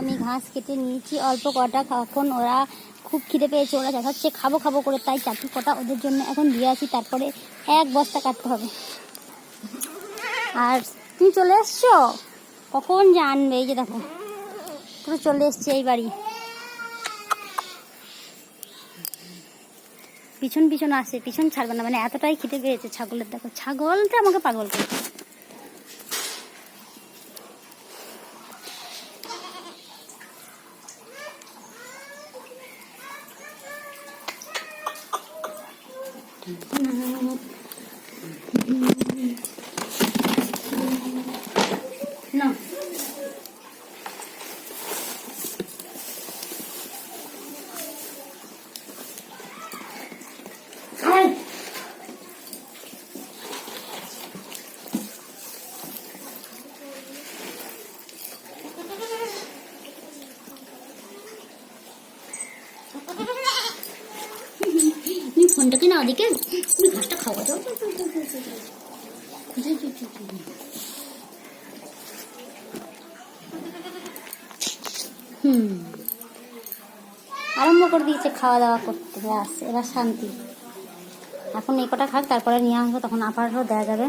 আমি ঘাস কেটে নিয়েছি, অল্প কটা এখন ওরা খুব খিদে পেয়েছে, ওরা দেখাচ্ছে খাব খাব করে। তাই চারটি কটা ওদের জন্য এখন দিয়ে আসি, তারপরে এক বস্তা কাটতে হবে। আর তুমি চলে এসছো? কখন জানবে? এই যে দেখো, পুরো চলে এসছে এই বাড়ি। পিছন পিছন আসে, পিছন ছাড়বে না মানে এতটাই খিদে পেয়েছে ছাগলের, দেখো, ছাগলটা আমাকে পাগল করেছে। না তুমি ফোনটাকে না ওদিকে তুমি ঘাসটা খাওয়া যাও হুম। আরম্ভ করে দিয়েছে খাওয়া দাওয়া করতে আস এবার শান্তি। এখন এই কটা খাক, তারপরে নিয়ে আসব, তখন আপারও দেওয়া যাবে।